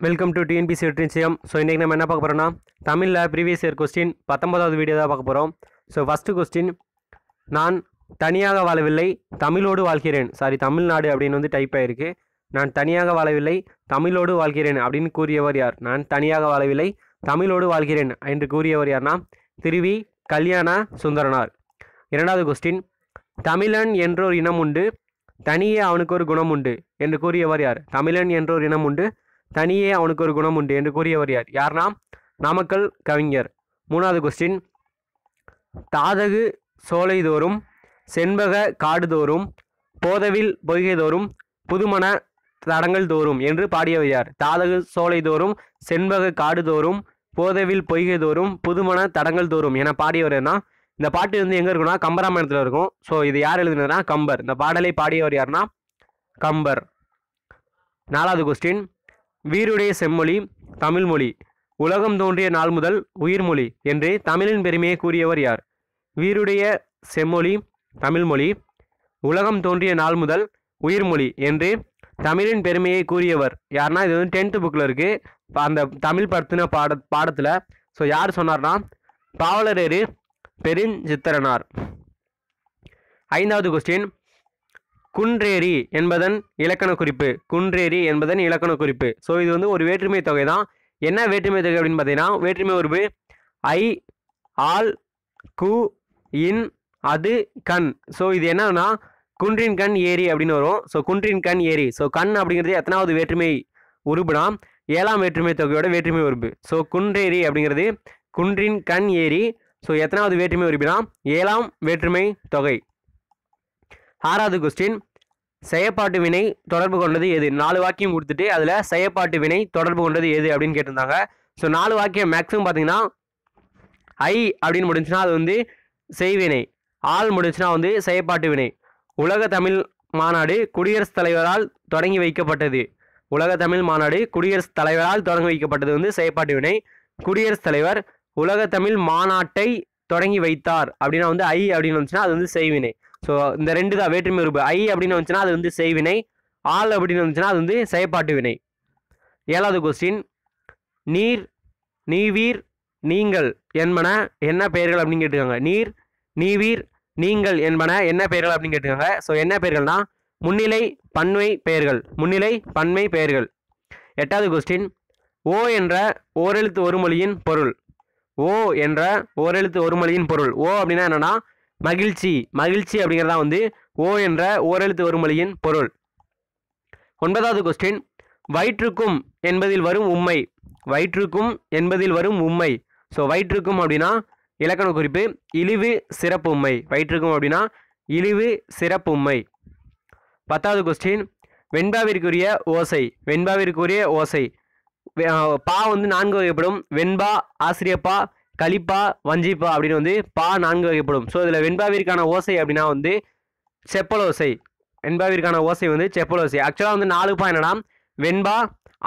Welcome to TNPSC வெற்றிச்சயம் so இன்றைக்கி நம்ம என்ன பார்க்க போகிறோம்னா தமிழில் ப்ரீவியஸ் இயர் கொஸ்டின் பத்தொன்பதாவது வீடியோ தான் பார்க்க போகிறோம் ஸோ ஃபஸ்ட்டு கொஸ்டின் நான் தனியாக வாழவில்லை தமிழோடு வாழ்கிறேன். சாரி தமிழ்நாடு அப்படின்னு வந்து டைப் ஆயிருக்கு. நான் தனியாக வாழவில்லை தமிழோடு வாழ்கிறேன் அப்படின்னு கூறியவர் யார்? நான் தனியாக வாழவில்லை தமிழோடு வாழ்கிறேன் என்று கூறியவர் யார்னா திருவி கல்யாண சுந்தரனார். இரண்டாவது கொஸ்டின் தமிழன் என்றோர் இனம் உண்டு தனியே அவனுக்கு ஒரு குணம் உண்டு என்று கூறியவர் யார்? தமிழன் என்றோர் இனம் உண்டு தனியே அவனுக்கு ஒரு குணம் உண்டு என்று கூறியவர் யார்? யார்னா நாமக்கல் கவிஞர். மூணாவது கொஸ்டின் தாதகு சோலைதோறும் செண்பக காடுதோறும் போதவில் பொய்கைதோறும் புதுமண தடங்கள் தோறும் என்று பாடியவர் யார்? தாதகு சோலைதோறும் செண்பக காடுதோறும் போதவில் பொய்கைதோறும் புதுமண தடங்கள் தோறும் என பாடியவர்னா இந்த பாட்டு வந்து எங்கே இருக்குன்னா கம்பராமாயணத்தில் இருக்கும். ஸோ இது யார் எழுதுனதுனா கம்பர். இந்த பாடலை பாடியவர் யாருன்னா கம்பர். நாலாவது கொஸ்டின் வீருடைய செம்மொழி தமிழ்மொழி. உலகம் தோன்றிய நாள் முதல் உயிர்மொழி என்று தமிழின் பெருமையை கூறியவர் யார்? வீருடைய செம்மொழி தமிழ்மொழி. உலகம் தோன்றிய நாள் முதல் உயிர்மொழி என்று தமிழின் பெருமையை கூறியவர் யாருன்னா இது வந்து டென்த்து புக்கில் இருக்குது அந்த தமிழ் படுத்தின பாட பாடத்தில் ஸோ யார் சொன்னார்னா பாவலரேறு பெருஞ்சித்திரனார். ஐந்தாவது கொஸ்டின் குன்றேரி என்பதன் இலக்கண குறிப்பு. குன்றேரி என்பதன் இலக்கண குறிப்பு. ஸோ இது வந்து ஒரு வேற்றுமை தொகை தான். என்ன வேற்றுமை தொகை அப்படின்னு பார்த்தீங்கன்னா வேற்றுமை உறுப்பு ஐ ஆல் கு இன் அது கண். ஸோ இது என்னன்னா குன்றின் கண் ஏரி அப்படின்னு வரும். ஸோ குன்றின் கண் ஏரி ஸோ கண் அப்படிங்கிறது எத்தனாவது வேற்றுமை உறுப்புனா ஏழாம் வேற்றுமை தொகையோட வேற்றுமை உறுப்பு. ஸோ குன்றேரி அப்படிங்கிறது குன்றின் கண் ஏரி ஸோ எத்தனாவது வேற்றுமை உறுப்பினா ஏழாம் வேற்றுமை தொகை. ஆறாவது கொஸ்டின் செயப்பாட்டு வினை தொடர்பு கொண்டது எது? நாலு வாக்கியம் கொடுத்துட்டு அதில் செயப்பாட்டு வினை தொடர்பு கொண்டது எது அப்படின்னு கேட்டிருந்தாங்க. ஸோ நாலு வாக்கியம் மேக்ஸிமம் பார்த்தீங்கன்னா ஐ அப்படின்னு முடிஞ்சுன்னா அது வந்து செய்வினை. ஆள் முடிஞ்சுன்னா வந்து செயப்பாட்டு வினை. உலக தமிழ் மாநாடு குடியரசுத் தலைவரால் தொடங்கி வைக்கப்பட்டது. உலக தமிழ் மாநாடு குடியரசுத் தலைவரால் தொடங்கி வைக்கப்பட்டது வந்து செயப்பாட்டு வினை. குடியரசுத் தலைவர் உலக தமிழ் மாநாட்டை தொடங்கி வைத்தார் அப்படின்னா வந்து ஐ அப்படின்னு வந்துச்சுன்னா அது வந்து செய்வினை. ஸோ இந்த ரெண்டு தான் வேற்றுமை உறுப்பு. ஐ அப்படின்னு வந்துச்சுன்னா அது வந்து செய்வினை. ஆள் அப்படின்னு வந்துச்சுன்னா அது வந்து செயற்பாட்டு வினை. ஏழாவது கொஸ்டின் நீர் நீவீர் நீங்கள் என்பன என்ன பெயர்கள் அப்படின்னு கேட்டுக்காங்க நீர் நீவீர் நீங்கள் என்பன என்ன பெயர்கள் அப்படின்னு கேட்டுக்காங்க ஸோ என்ன பெயர்கள்னா முன்னிலை பன்மை பெயர்கள். முன்னிலை பன்மை பெயர்கள். எட்டாவது கொஸ்டின் ஓ என்ற ஓரெழுத்து ஒரு மொழியின் பொருள். ஓ என்ற ஓரெழுத்து ஒரு மொழியின் பொருள். ஓ அப்படின்னா என்னென்னா மகிழ்ச்சி மகிழ்ச்சி அப்படிங்கிறதா வந்து ஓ என்ற ஓரெழுத்து வருமொழியின் பொருள். ஒன்பதாவது கொஸ்டின் வயிற்றுக்கும் என்பதில் வரும் உண்மை வயிற்றுக்கும் என்பதில் வரும் உண்மை ஸோ வயிற்றுக்கும் அப்படின்னா இலக்கண குறிப்பு இழிவு சிறப்பு உண்மை வயிற்றுக்கும் அப்படின்னா இழிவு சிறப்பு உண்மை பத்தாவது கொஸ்டின் வெண்பாவிற்குரிய ஓசை வெண்பாவிற்குரிய ஓசை. பா வந்து நான்கு வகைப்படும். வெண்பா ஆசிரியப்பா கலிப்பா வஞ்சிப்பா அப்படின்னு வந்து பா நான்கு வகைப்படும். ஸோ இதில் வெண்பாவிற்கான ஓசை அப்படின்னா வந்து செப்பல் ஓசை வெண்பாவிற்கான ஓசை வந்து செப்பல் ஓசை ஆக்சுவலாக வந்து நாலு பா என்னன்னா வெண்பா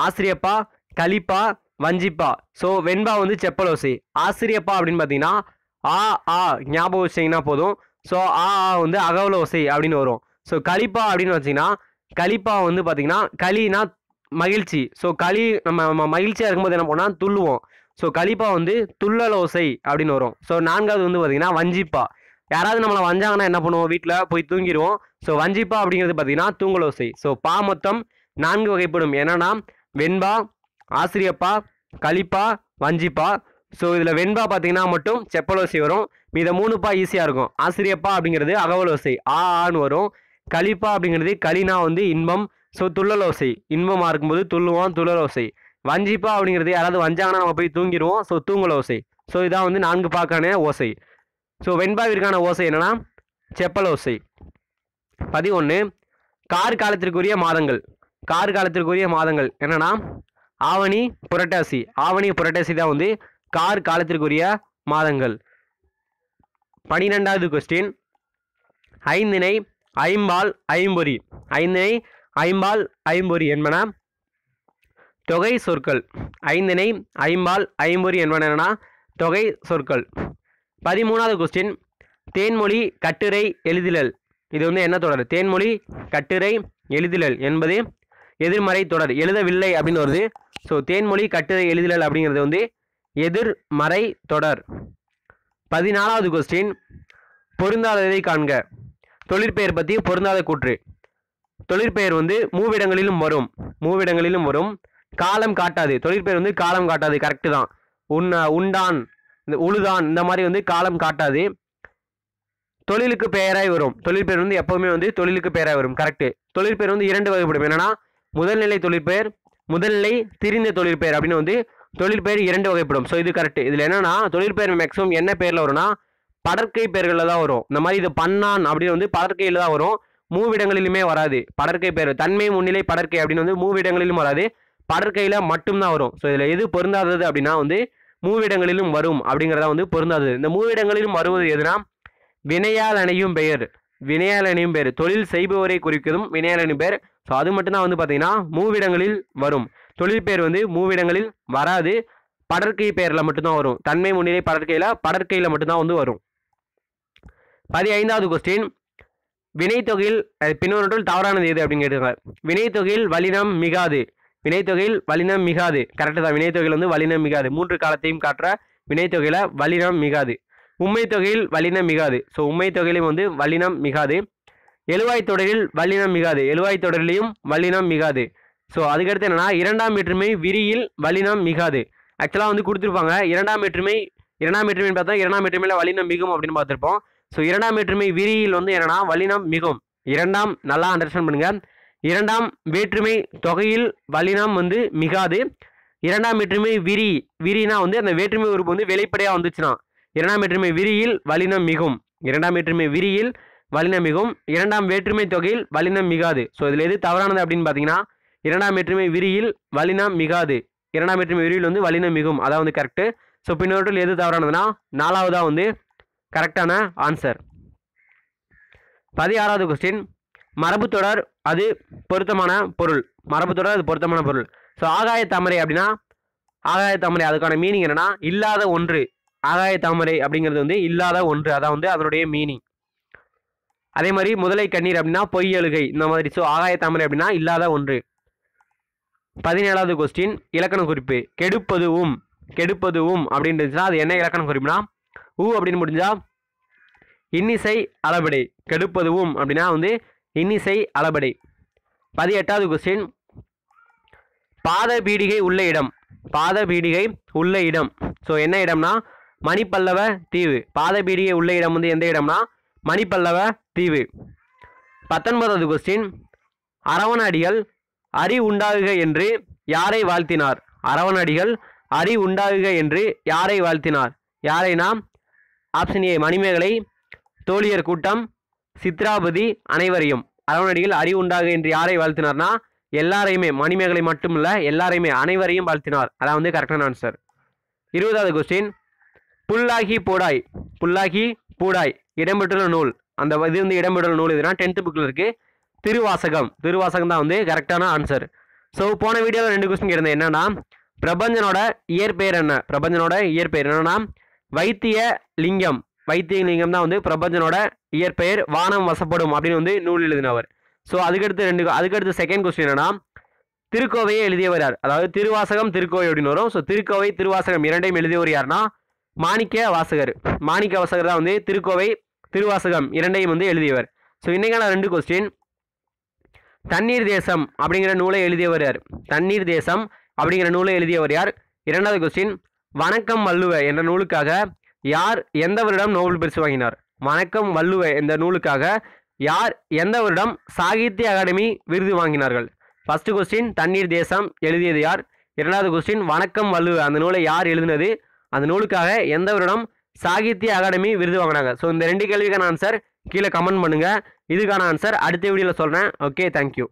ஆசிரியப்பா கலிப்பா வஞ்சிப்பா. ஸோ வெண்பா வந்து செப்பல் ஓசை ஆசிரியப்பா அப்படின்னு பார்த்தீங்கன்னா ஆ ஆ ஞாபகம் வச்சிங்கன்னா போதும். ஸோ ஆ ஆ வந்து அகவல ஓசை அப்படின்னு வரும். ஸோ கலிப்பா அப்படின்னு வச்சிங்கன்னா கலிப்பா வந்து பார்த்தீங்கன்னா களினா மகிழ்ச்சி. ஸோ களி நம்ம நம்ம மகிழ்ச்சியாக இருக்கும்போது என்ன பண்ணால் துள்ளுவோம். ஸோ கலிப்பா வந்து துள்ளலோசை அப்படின்னு வரும். ஸோ நான்காவது வந்து பார்த்தீங்கன்னா வஞ்சிப்பா. யாராவது நம்மளை வஞ்சாங்கன்னா என்ன பண்ணுவோம்? வீட்டில் போய் தூங்கிடுவோம். ஸோ வஞ்சிப்பா அப்படிங்கிறது பார்த்தீங்கன்னா தூங்கலோசை. ஸோ பா மொத்தம் நான்கு வகைப்படும். என்னன்னா வெண்பா ஆசிரியப்பா கலிப்பா வஞ்சிப்பா. ஸோ இதில் வெண்பா பார்த்தீங்கன்னா மட்டும் செப்பலோசை வரும். மீத மூணுப்பா ஈஸியாக இருக்கும். ஆசிரியப்பா அப்படிங்கிறது அகவல் ஓசை ஆ ஆன்னு வரும். கலிப்பா அப்படிங்கிறது களினா வந்து இன்பம். ஸோ துள்ளலோசை. இன்பமாக இருக்கும்போது துள்ளுவோம் துள்ளலோசை. வஞ்சிப்பா அப்படிங்கிறது யாராவது வஞ்சாங்கன்னா நம்ம போய் தூங்கிடுவோம். ஸோ தூங்கல ஓசை. ஸோ இதான் வந்து நான்கு பாக்கான ஓசை. ஸோ வெண்பாவிற்கான ஓசை என்னன்னா செப்பல் ஓசை. பதினொன்று கார் காலத்திற்குரிய மாதங்கள். கார் காலத்திற்குரிய மாதங்கள் என்னென்னா ஆவணி புரட்டாசி. ஆவணி புரட்டாசி தான் வந்து கார் காலத்திற்குரிய மாதங்கள். பனிரெண்டாவது கொஸ்டின் ஐந்தினை ஐம்பால் ஐம்பொறி. ஐந்தினை ஐம்பால் ஐம்பொறி என்பன தொகை சொற்கள். ஐந்தினை ஐம்பால் ஐம்பொறி என்பன தொகை சொற்கள். பதிமூணாவது கொஸ்டின் தேன்மொழி கட்டுரை எழுதிலல். இது வந்து என்ன தொடர்? தேன்மொழி கட்டுரை எழுதிலல் என்பது எதிர்மறை தொடர். எழுதவில்லை அப்படின்னு வருது. ஸோ தேன்மொழி கட்டுரை எழுதுதல் அப்படிங்கிறது வந்து எதிர்மறை தொடர். பதினாலாவது கொஸ்டின் பொருந்தாததை காண்க. தொழிற்பெயர் பற்றி பொருந்தாத கூற்று. தொழிற்பெயர் வந்து மூவிடங்களிலும் வரும். மூவிடங்களிலும் வரும். காலம் காட்டாது. தொழிற்பெயர் வந்து காலம் காட்டாது. கரெக்டு தான். உன் உண்டான் இந்த உழுதான் இந்த மாதிரி வந்து காலம் காட்டாது. தொழிலுக்கு பெயராய் வரும். தொழிற்பெயர் வந்து எப்போவுமே வந்து தொழிலுக்கு பெயராய் வரும். கரெக்டு தொழிற்பெயர் வந்து இரண்டு வகைப்படும். என்னன்னா முதல்நிலை தொழிற்பெயர் முதல்நிலை திரிந்த தொழிற்பெயர் அப்படின்னு வந்து தொழிற்பெயர் இரண்டு வகைப்படும். ஸோ இது கரெக்ட் இதில் என்னன்னா தொழிற்பெயர் மேக்ஸிமம் என்ன பேரில் வரும்னா படற்கை பெயர்களில் தான் வரும். இந்த மாதிரி இது பண்ணான் அப்படின்னு வந்து படற்கையில் தான் வரும். மூவிடங்களிலுமே வராது. படற்கை பெயர் தன்மை முன்னிலை படற்கை அப்படின்னு வந்து மூவிடங்களிலும் வராது. படற்கையில் மட்டும்தான் வரும். ஸோ இதில் எது பொருந்தாதது அப்படின்னா வந்து மூவிடங்களிலும் வரும் அப்படிங்கிறத வந்து பொருந்தாதது. இந்த மூவிடங்களிலும் வருவது எதுனா வினையால் அணையும் பெயர். வினையால் அணையும் பெயர். தொழில் செய்பவரை குறிக்கிறதும் வினையால் அணையும் பெயர். ஸோ அது மட்டும்தான் வந்து பார்த்தீங்கன்னா மூவிடங்களில் வரும். தொழில் பெயர் வந்து மூவிடங்களில் வராது. படற்கை பெயரில் மட்டும்தான் வரும். தன்மை முன்னிலை படற்கையில் படற்கையில் மட்டும்தான் வந்து வரும். பதினைந்தாவது கொஸ்டின் வினைத்தொகையில் அஹ், தவறானது எது அப்படின்னு கேட்டிருக்காங்க. வினைத்தொகையில் வலினம் மிகாது. வினைத்தொகையில் வலினம் மிகாது. கரெக்டு தான். வினைத்தொகையில் வந்து வலினம் மிகாது. மூன்று காலத்தையும் காட்டுற வினைத்தொகையில் வலினம் மிகாது. உண்மை தொகையில் வலினம் மிகாது. ஸோ உண்மை தொகையிலும் வந்து வலினம் மிகாது. எழுவாய் தொடரில் வல்லினம் மிகாது. எழுவாய் தொடரிலையும் வல்லினம் மிகாது. ஸோ அதுக்கடுத்து என்னென்னா இரண்டாம் வேற்றுமை விரியில் வல்லினம் மிகாது. ஆக்சுவலாக வந்து கொடுத்துருப்பாங்க. இரண்டாம் வேற்றுமை இரண்டாம் வேற்றுமைன்னு பார்த்தா இரண்டாம் வேற்றுமையில் வல்லினம் மிகும் அப்படின்னு பார்த்துருப்போம். ஸோ இரண்டாம் வேற்றுமை விரியில் வந்து என்னன்னா வல்லினம் மிகும். இரண்டாம் நல்லா அண்டர்ஸ்டாண்ட் பண்ணுங்கள் இரண்டாம் வேற்றுமை தொகையில் வலினம் வந்து மிகாது. இரண்டாம் வேற்றுமை விரி விரினா வந்து அந்த வேற்றுமை உறுப்பு வந்து வெளிப்படையாக வந்துச்சுன்னா இரண்டாம் வேற்றுமை விரியில் வலினம் மிகும். இரண்டாம் வேற்றுமை விரியில் வலினம் மிகும். இரண்டாம் வேற்றுமை தொகையில் வலினம் மிகாது. ஸோ இதில் எது தவறானது அப்படின்னு பார்த்தீங்கன்னா இரண்டாம் வேற்றுமை விரியில் வலினம் மிகாது. இரண்டாம் வேற்றுமை விரியில் வந்து வலினம் மிகும். அதான் வந்து கரெக்டு ஸோ பின்னோட்டில் எது தவறானதுன்னா நாலாவதாக வந்து கரெக்டான ஆன்சர் பதினாறாவது கொஸ்டின் மரபுத்தொடர் அது பொருத்தமான பொருள். மரபுத்தொடர் அது பொருத்தமான பொருள். ஸோ ஆகாய தாமரை அப்படின்னா ஆகாய தாமரை அதுக்கான மீனிங் என்னன்னா இல்லாத ஒன்று. ஆகாய தாமரை அப்படிங்கிறது வந்து இல்லாத ஒன்று. அதான் வந்து அதனுடைய மீனிங் அதே மாதிரி முதலை கண்ணீர் அப்படின்னா பொய் அழுகை இந்த மாதிரி ஸோ ஆகாய தாமரை அப்படின்னா இல்லாத ஒன்று. பதினேழாவது கொஸ்டின் இலக்கண குறிப்பு. கெடுப்பதுவும் கெடுப்பதுவும் அப்படின்றதுனா அது என்ன இலக்கண குறிப்புனா ஊ அப்படின்னு முடிஞ்சா இன்னிசை அளபடை கெடுப்பதுவும் அப்படின்னா வந்து இன்னிசை அளபடை. பதினெட்டாவது கொஸ்டின் பாத பீடிகை உள்ள இடம். பாத பீடிகை உள்ள இடம். ஸோ என்ன இடம்னா? மணிப்பல்லவ தீவு. பாத பீடிகை உள்ள இடம் வந்து எந்த இடம்னா? மணிப்பல்லவ தீவு. பத்தொன்பதாவது கொஸ்டின் அரவணடிகள் அரி உண்டாகுக என்று யாரை வாழ்த்தினார்? அரவணடிகள் அரி உண்டாகுக என்று யாரை வாழ்த்தினார்? யாரைனா ஆப்ஷன் ஏ மணிமேகலை தோழியர் கூட்டம். சித்ராபதி அனைவரையும். அரவணடிகள் அறிவு உண்டாகுக என்று யாரை வாழ்த்தினார்னா? எல்லாரையுமே மணிமேகலை மட்டுமல்ல எல்லாரையுமே அனைவரையும் வாழ்த்தினார். அதான் வந்து கரெக்டான ஆன்சர் இருபதாவது கொஸ்டின் புல்லாகி போடாய். புல்லாகி பூடாய். இடம்பெற்றுள்ள நூல். அந்த இது வந்து இடம்பெற்றுள்ள நூல் இதுனா டென்த்து புக்கில் இருக்குது திருவாசகம். திருவாசகம் தான் வந்து கரெக்டான ஆன்சர் ஸோ போன வீடியோவில் ரெண்டு கொஸ்டின் கேட்டிருந்தேன். என்னன்னா பிரபஞ்சனோட இயற்பெயர் என்ன? பிரபஞ்சனோட இயற்பெயர் என்னன்னா வைத்திய லிங்கம். வைத்தியலிங்கம் தான் வந்து பிரபஞ்சனோட இயற்பெயர் வானம் வசப்படும் அப்படின்னு வந்து நூல் எழுதினவர். ஸோ அதுக்கடுத்து ரெண்டு அதுக்கடுத்து செகண்ட் கொஸ்டின் என்னன்னா திருக்கோவையை எழுதியவர் யார்? அதாவது திருவாசகம் திருக்கோவை அப்படின்னு வரும். ஸோ திருக்கோவை திருவாசகம் இரண்டையும் எழுதியவர் யாருன்னா மாணிக்க வாசகர். மாணிக்க வாசகர் தான் வந்து திருக்கோவை திருவாசகம் இரண்டையும் வந்து எழுதியவர். ஸோ இன்றைக்கான ரெண்டு கொஸ்டின் தண்ணீர் தேசம் அப்படிங்கிற நூலை எழுதியவர் யார்? தண்ணீர் தேசம் அப்படிங்கிற நூலை எழுதியவர் யார்? இரண்டாவது கொஸ்டின் வணக்கம் வள்ளுவ என்ற நூலுக்காக யார் எந்த வருடம் நோபல் பரிசு வாங்கினார்? வணக்கம் வள்ளுவ இந்த நூலுக்காக யார் எந்த வருடம் சாகித்ய அகாடமி விருது வாங்கினார்கள்? ஃபஸ்ட்டு கொஸ்டின் தண்ணீர் தேசம் எழுதியது யார்? இரண்டாவது கொஸ்டின் வணக்கம் வள்ளுவ அந்த நூலை யார் எழுதினது? அந்த நூலுக்காக எந்த வருடம் சாகித்ய அகாடமி விருது வாங்கினாங்க? ஸோ இந்த ரெண்டு கேள்விக்கான ஆன்சர் கீழே கமெண்ட் பண்ணுங்கள் இதுக்கான ஆன்சர் அடுத்த வீடியோவில் சொல்கிறேன் ஓகே தேங்க்யூ